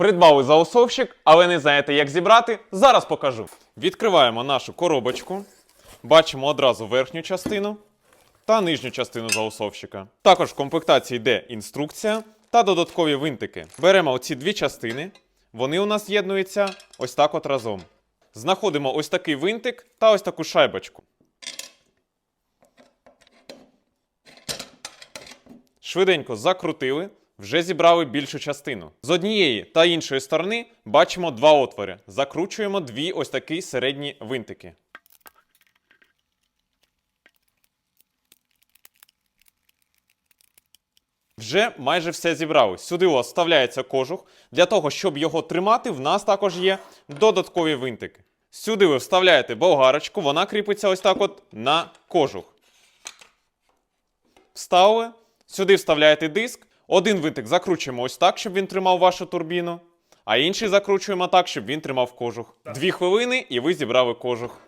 Придбали заусовщик, але не знаєте, як зібрати. Зараз покажу. Відкриваємо нашу коробочку. Бачимо одразу верхню частину та нижню частину заусовщика. Також в комплектації йде інструкція та додаткові винтики. Беремо оці дві частини. Вони у нас єднуються ось так от разом. Знаходимо ось такий винтик та ось таку шайбочку. Швиденько закрутили, вже зібрали більшу частину. З однієї та іншої сторони бачимо два отвори. Закручуємо дві ось такі середні винтики. Вже майже все зібрали. Сюди вставляється кожух. Для того, щоб його тримати, в нас також є додаткові винтики. Сюди ви вставляєте болгарочку, вона кріпиться ось так от на кожух. Вставили. Сюди вставляєте диск. Один витик закручуємо ось так, щоб він тримав вашу турбіну. А інший закручуємо так, щоб він тримав кожух. Дві хвилини і ви зібрали кожух.